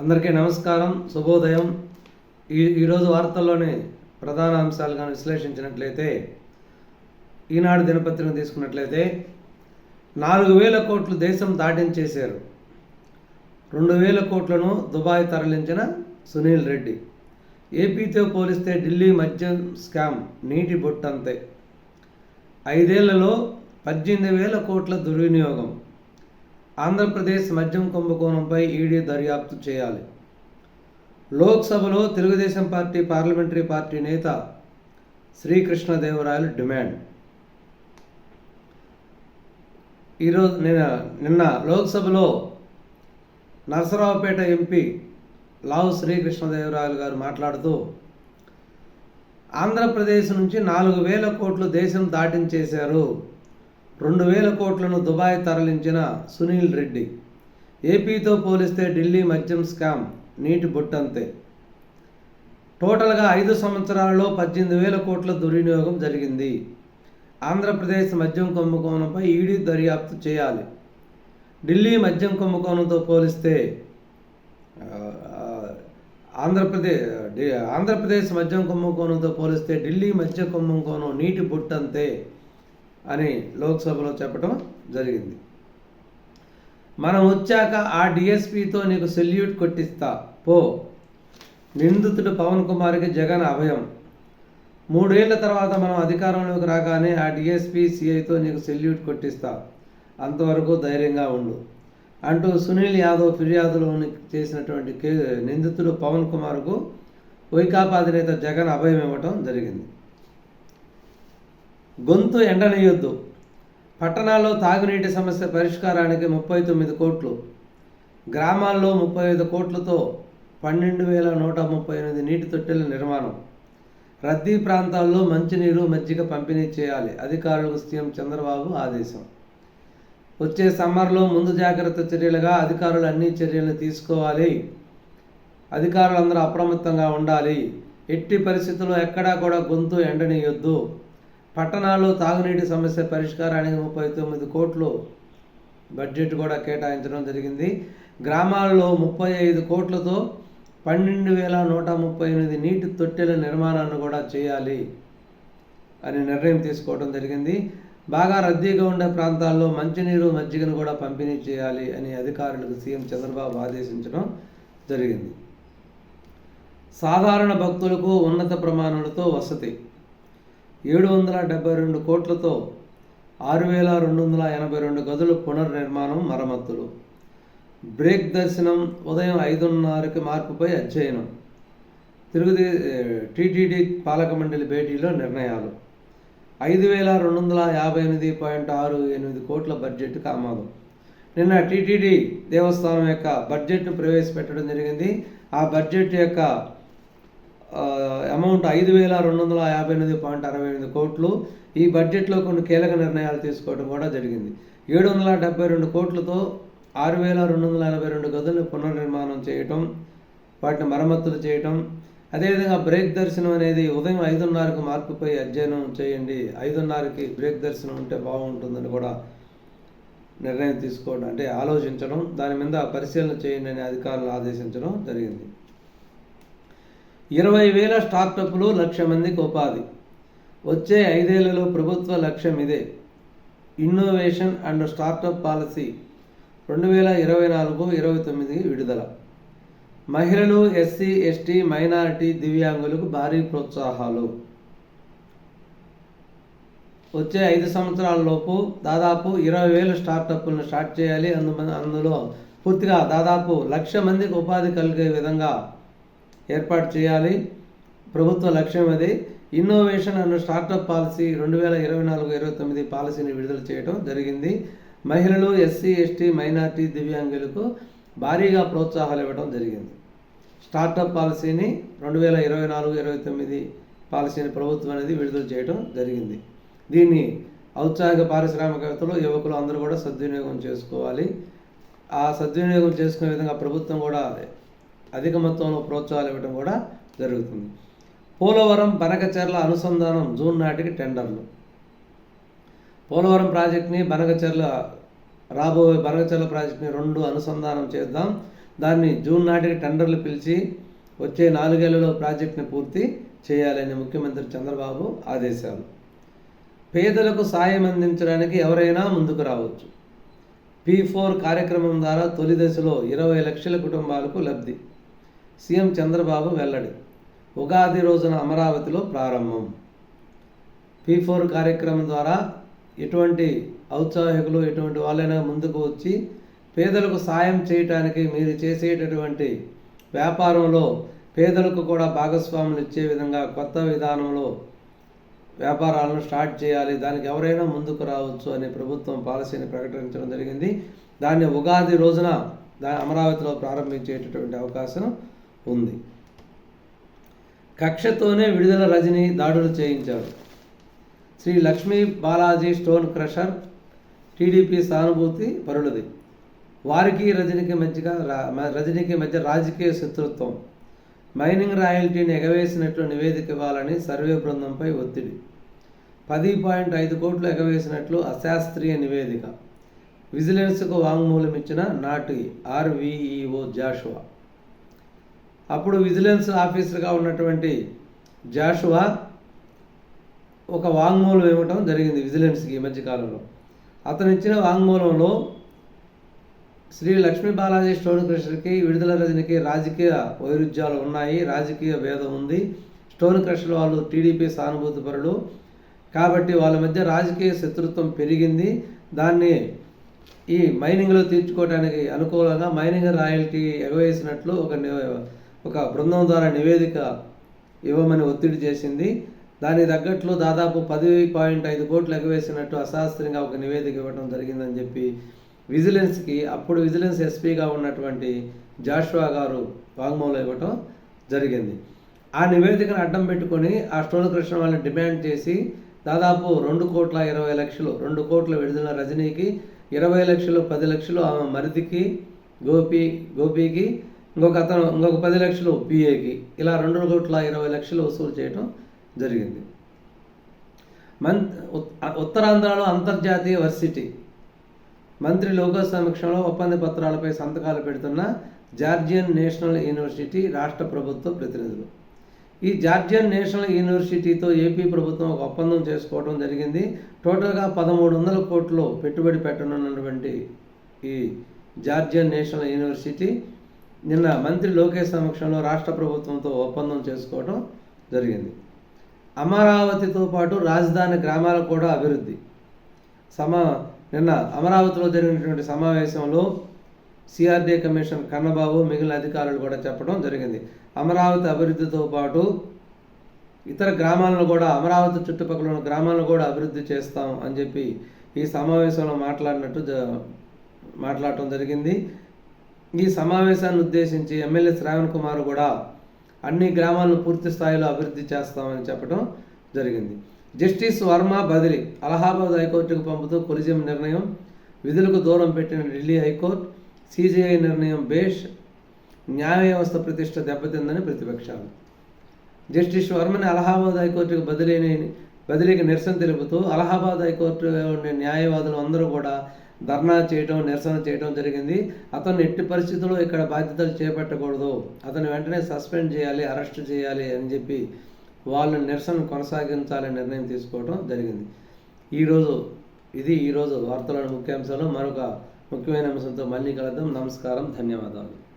అందరికీ నమస్కారం. శుభోదయం. ఈ ఈరోజు వార్తల్లోని ప్రధాన అంశాలుగా విశ్లేషించినట్లయితే ఈనాడు దినపత్రిక తీసుకున్నట్లయితే నాలుగు వేల కోట్లు దేశం దాటించేశారు. రెండు వేల కోట్లను దుబాయ్ తరలించిన సునీల్ రెడ్డి. ఏపీతో పోలిస్తే ఢిల్లీ మద్యం స్కామ్ నీటి బొట్టంతే. ఐదేళ్ళలో పద్దెనిమిది వేల కోట్ల దుర్వినియోగం. ఆంధ్రప్రదేశ్ మద్యం కుంభకోణంపై ఈడీ దర్యాప్తు చేయాలి. లోక్సభలో తెలుగుదేశం పార్టీ పార్లమెంటరీ పార్టీ నేత శ్రీకృష్ణదేవరాయలు డిమాండ్. ఈరోజు నిన్న నిన్న లోక్సభలో నరసరావుపేట ఎంపీ లావు శ్రీకృష్ణదేవరాయలు గారు మాట్లాడుతూ ఆంధ్రప్రదేశ్ నుంచి నాలుగు వేల కోట్లు దేశం దాటించేశారు. రెండు వేల కోట్లను దుబాయ్ తరలించిన సునీల్ రెడ్డి. ఏపీతో పోలిస్తే ఢిల్లీ మద్యం స్కామ్ నీటి బొట్టంతే. టోటల్గా ఐదు సంవత్సరాలలో పద్దెనిమిది వేల కోట్ల దుర్వినియోగం జరిగింది. ఆంధ్రప్రదేశ్ మద్యం కుంభకోణంపై ఈడీ దర్యాప్తు చేయాలి. ఢిల్లీ మద్యం కుంభకోణంతో పోలిస్తే ఆంధ్రప్రదేశ్ ఆంధ్రప్రదేశ్ మద్యం కుంభకోణంతో పోలిస్తే ఢిల్లీ మద్య కుంభకోణం నీటి బుట్టంతే. అని లోక్సభలో చెప్పడం జరిగింది. మనం వచ్చాక ఆ డిఎస్పితో నీకు సెల్యూట్ కొట్టిస్తా పో. నిందితుడు పవన్ కుమార్కి జగన్ అభయం. మూడేళ్ళ తర్వాత మనం అధికారంలోకి రాగానే ఆ డిఎస్పీ సిఐతో నీకు సెల్యూట్ కొట్టిస్తా. అంతవరకు ధైర్యంగా ఉండు. అంటూ సునీల్ యాదవ్ ఫిర్యాదులో చేసినటువంటి కే నిందితుడు పవన్ కుమార్కు వైకాపా అధినేత జగన్ అభయం ఇవ్వటం జరిగింది. గొంతు ఎండనీయొద్దు. పట్టణాల్లో తాగునీటి సమస్య పరిష్కారానికి ముప్పై తొమ్మిది కోట్లు. గ్రామాల్లో ముప్పై ఐదు కోట్లతో పన్నెండు వేల నూట ముప్పై ఎనిమిది నీటి తొట్టెల నిర్మాణం. రద్దీ ప్రాంతాల్లో మంచినీరు మజ్జిగ పంపిణీ చేయాలి అధికారులకు సీఎం చంద్రబాబు ఆదేశం. వచ్చే సమ్మర్లో ముందు జాగ్రత్త చర్యలుగా అధికారులు అన్ని చర్యలను తీసుకోవాలి. అధికారులందరూ అప్రమత్తంగా ఉండాలి. ఎట్టి పరిస్థితుల్లో ఎక్కడా కూడా గొంతు ఎండనీయొద్దు. పట్టణాల్లో తాగునీటి సమస్య పరిష్కారానికి ముప్పై తొమ్మిది కోట్లు బడ్జెట్ కూడా కేటాయించడం జరిగింది. గ్రామాల్లో ముప్పై ఐదు కోట్లతో పన్నెండు వేల నూట ముప్పై ఎనిమిది నీటి తొట్టెల నిర్మాణాన్ని కూడా చేయాలి అని నిర్ణయం తీసుకోవడం జరిగింది. బాగా రద్దీగా ఉండే ప్రాంతాల్లో మంచినీరు మజ్జిగను కూడా పంపిణీ చేయాలి అని అధికారులకు సీఎం చంద్రబాబు ఆదేశించడం జరిగింది. సాధారణ భక్తులకు ఉన్నత ప్రమాణాలతో వసతి ఏడు వందల డెబ్బై రెండు కోట్లతో ఆరు వేల రెండు వందల ఎనభై రెండు గదులు పునర్నిర్మాణం మరమ్మతులు. బ్రేక్ దర్శనం ఉదయం ఐదున్నరకి మార్పుపై అధ్యయనం. తిరుగుదే టీటీడీ పాలక మండలి భేటీలో నిర్ణయాలు. ఐదు వేల రెండు వందల యాభై ఎనిమిది పాయింట్ ఆరు ఎనిమిది కోట్ల బడ్జెట్ ఆమోదం నిన్న టీటీడీ దేవస్థానం యొక్క బడ్జెట్ను ప్రవేశపెట్టడం జరిగింది. ఆ బడ్జెట్ యొక్క అమౌంట్ ఐదు వేల రెండు వందల యాభై ఎనిమిది పాయింట్ అరవై ఎనిమిది కోట్లు ఈ బడ్జెట్లో కొన్ని కీలక నిర్ణయాలు తీసుకోవడం కూడా జరిగింది. ఏడు వందల డెబ్బై రెండు కోట్లతో ఆరు వేల రెండు వందల ఎనభై రెండు గదులను పునర్నిర్మాణం చేయటం వాటిని మరమ్మతులు చేయటం అదేవిధంగా బ్రేక్ దర్శనం అనేది ఉదయం ఐదున్నరకు మార్పుపై అధ్యయనం చేయండి. ఐదున్నరకి బ్రేక్ దర్శనం ఉంటే బాగుంటుందని కూడా నిర్ణయం తీసుకోవడం అంటే ఆలోచించడం దాని మీద పరిశీలన చేయండి అని అధికారులు ఆదేశించడం జరిగింది. ఇరవై వేల స్టార్టప్లు లక్ష మందికి ఉపాధి వచ్చే ఐదేళ్ళలో ప్రభుత్వ లక్ష్యం ఇదే. ఇన్నోవేషన్ అండ్ స్టార్టప్ పాలసీ రెండు వేల ఇరవై నాలుగు ఇరవై తొమ్మిది విడుదల. మహిళలు ఎస్సీ ఎస్టీ మైనారిటీ దివ్యాంగులకు భారీ ప్రోత్సాహాలు. వచ్చే ఐదు సంవత్సరాలలోపు దాదాపు ఇరవై వేల స్టార్టప్లను స్టార్ట్ చేయాలి. అందు అందులో పూర్తిగా దాదాపు లక్ష మందికి ఉపాధి కలిగే విధంగా ఏర్పాటు చేయాలి. ప్రభుత్వ లక్ష్యం అది. ఇన్నోవేషన్ అండ్ స్టార్టప్ పాలసీ రెండు వేల ఇరవై నాలుగు ఇరవై తొమ్మిది పాలసీని విడుదల చేయడం జరిగింది. మహిళలు ఎస్సీ ఎస్టీ మైనార్టీ దివ్యాంగులకు భారీగా ప్రోత్సాహాలు ఇవ్వడం జరిగింది. స్టార్టప్ పాలసీని రెండు వేల ఇరవై నాలుగు ఇరవై తొమ్మిది పాలసీని ప్రభుత్వం అనేది విడుదల చేయడం జరిగింది. దీన్ని ఔత్సాహిక పారిశ్రామికవేత్తలు యువకులు అందరూ కూడా సద్వినియోగం చేసుకోవాలి. ఆ సద్వినియోగం చేసుకునే విధంగా ప్రభుత్వం కూడా అధిక మొత్తంలో ప్రోత్సాహాలు ఇవ్వడం కూడా జరుగుతుంది. పోలవరం బనకచెర్ల అనుసంధానం జూన్ నాటికి టెండర్లు. పోలవరం ప్రాజెక్ట్ని బనకచెర్ల రాబోయే బనకచెర్ల ప్రాజెక్ట్ని రెండు అనుసంధానం చేద్దాం. దాన్ని జూన్ నాటికి టెండర్లు పిలిచి వచ్చే నాలుగేళ్ళలో ప్రాజెక్టుని పూర్తి చేయాలని ముఖ్యమంత్రి చంద్రబాబు ఆదేశాలు. పేదలకు సాయం అందించడానికి ఎవరైనా ముందుకు రావచ్చు. పీ ఫోర్ కార్యక్రమం ద్వారా తొలి దశలో ఇరవై లక్షల కుటుంబాలకు లబ్ధి. సీఎం చంద్రబాబు వెల్లడి. ఉగాది రోజున అమరావతిలో ప్రారంభం. పీ ఫోర్ కార్యక్రమం ద్వారా ఎటువంటి ఔత్సాహికులు ఎటువంటి వాళ్ళైనా ముందుకు వచ్చి పేదలకు సాయం చేయటానికి మీరు చేసేటటువంటి వ్యాపారంలో పేదలకు కూడా భాగస్వాములు ఇచ్చే విధంగా కొత్త విధానంలో వ్యాపారాలను స్టార్ట్ చేయాలి. దానికి ఎవరైనా ముందుకు రావచ్చు అనే ప్రభుత్వం పాలసీని ప్రకటించడం జరిగింది. దాన్ని ఉగాది రోజున దాని అమరావతిలో ప్రారంభించేటటువంటి అవకాశం ఉంది. కక్షతోనే విడుదల రజని దాడులు చేయించారు. Shri Lakshmi Balaji stone crusher TDP సానుభూతి పరులది. వారికి రజనికి మధ్యగా రజనీకి మధ్య రాజకీయ శత్రుత్వం. మైనింగ్ రాయల్టీని ఎగవేసినట్లు నివేదిక ఇవ్వాలని సర్వే బృందంపై ఒత్తిడి. పది పాయింట్ ఐదు కోట్లు ఎగవేసినట్లు అశాస్త్రీయ నివేదిక. విజిలెన్స్కు వాంగ్మూలం ఇచ్చిన నాటి ఆర్వీఈఓ జాషువా. అప్పుడు విజిలెన్స్ ఆఫీసర్గా ఉన్నటువంటి జాషువా ఒక వాంగ్మూలం ఇవ్వటం జరిగింది విజిలెన్స్కి ఈ మధ్యకాలంలో అతను ఇచ్చిన వాంగ్మూలంలో శ్రీ లక్ష్మీ బాలాజీ స్టోన్ క్రషర్కి విడుదల రజనికి రాజకీయ వైరుధ్యాలు ఉన్నాయి రాజకీయ భేదం ఉంది. స్టోన్ క్రషర్ వాళ్ళు టీడీపీ సానుభూతి పరులు. కాబట్టి వాళ్ళ మధ్య రాజకీయ శత్రుత్వం పెరిగింది. దాన్ని ఈ మైనింగ్లో తీర్చుకోవడానికి అనుకూలంగా మైనింగ్ రాయల్టీ ఎగవేసినట్లు ఒక ఒక బృందం ద్వారా నివేదిక ఇవ్వమని ఒత్తిడి చేసింది. దానికి తగ్గట్లు దాదాపు పది పాయింట్ ఐదు కోట్లు ఎగవేసినట్టు అశాస్త్రంగా ఒక నివేదిక ఇవ్వడం జరిగిందని చెప్పి విజిలెన్స్కి అప్పుడు విజిలెన్స్ ఎస్పీగా ఉన్నటువంటి జాషువా గారు వాంగ్మూలం ఇవ్వటం జరిగింది. ఆ నివేదికను అడ్డం పెట్టుకొని ఆ స్టోన్ కృష్ణ వాళ్ళని డిమాండ్ చేసి దాదాపు రెండు కోట్ల ఇరవై లక్షలు రెండు కోట్ల విడుదల రజనీకి ఇరవై లక్షలు పది లక్షలు ఆమె మరిదికి గోపి గోపికి ఇంకొక అతను ఇంకొక పది లక్షలు పిఏకి ఇలా రెండు కోట్ల ఇరవై లక్షలు వసూలు చేయడం జరిగింది. మన్ ఉత్తరాంధ్రలో అంతర్జాతీయ వర్సిటీ. మంత్రి లోగో సమక్షంలో ఒప్పంద పత్రాలపై సంతకాలు పెడుతున్న జార్జియన్ నేషనల్ యూనివర్సిటీ రాష్ట్ర ప్రభుత్వ ప్రతినిధులు. ఈ జార్జియన్ నేషనల్ యూనివర్సిటీతో ఏపీ ప్రభుత్వం ఒక ఒప్పందం చేసుకోవడం జరిగింది. టోటల్గా పదమూడు వందల కోట్లు పెట్టుబడి పెట్టనున్నటువంటి ఈ జార్జియన్ నేషనల్ యూనివర్సిటీ నిన్న మంత్రి లోకేష్ సమక్షంలో రాష్ట్ర ప్రభుత్వంతో ఒప్పందం చేసుకోవడం జరిగింది. అమరావతితో పాటు రాజధాని గ్రామాలకు కూడా అభివృద్ధి. సమా నిన్న అమరావతిలో జరిగినటువంటి సమావేశంలో సిఆర్డీ కమిషన్ కన్నబాబు మిగిలిన అధికారులు కూడా చెప్పడం జరిగింది. అమరావతి అభివృద్ధితో పాటు ఇతర గ్రామాలను కూడా అమరావతి చుట్టుపక్కల ఉన్న గ్రామాలను కూడా అభివృద్ధి చేస్తాం అని చెప్పి ఈ సమావేశంలో మాట్లాడినట్టు మాట్లాడటం జరిగింది. ఈ సమావేశాన్ని ఉద్దేశించి ఎమ్మెల్యే శ్రావణ్ కుమార్ కూడా అన్ని గ్రామాలను పూర్తి స్థాయిలో అభివృద్ధి చేస్తామని చెప్పడం జరిగింది. జస్టిస్ వర్మ బదిలీ అలహాబాద్ హైకోర్టుకు పంపుతూ కొలిజియం నిర్ణయం విధులకు దూరం పెట్టిన ఢిల్లీ హైకోర్టు సీజీఐ నిర్ణయం బేష్ న్యాయ వ్యవస్థ ప్రతిష్ట దెబ్బతిందని ప్రతిపక్షాలు. జస్టిస్ వర్మని అలహాబాద్ హైకోర్టుకు బదిలీని బదిలీకి నిరసన తెలుపుతూ అలహాబాద్ హైకోర్టులో ఉండే న్యాయవాదులు అందరూ కూడా ధర్నా చేయడం నిరసన చేయడం జరిగింది. అతను ఎట్టి పరిస్థితుల్లో ఇక్కడ బాధ్యతలు చేపట్టకూడదు. అతను వెంటనే సస్పెండ్ చేయాలి అరెస్ట్ చేయాలి అని చెప్పి వాళ్ళు నిరసన కొనసాగించాలని నిర్ణయం తీసుకోవడం జరిగింది. ఈరోజు ఇది ఈరోజు వార్తలోని ముఖ్యాంశాలు. మరొక ముఖ్యమైన అంశంతో మళ్ళీ కలుద్దాం. నమస్కారం. ధన్యవాదాలు.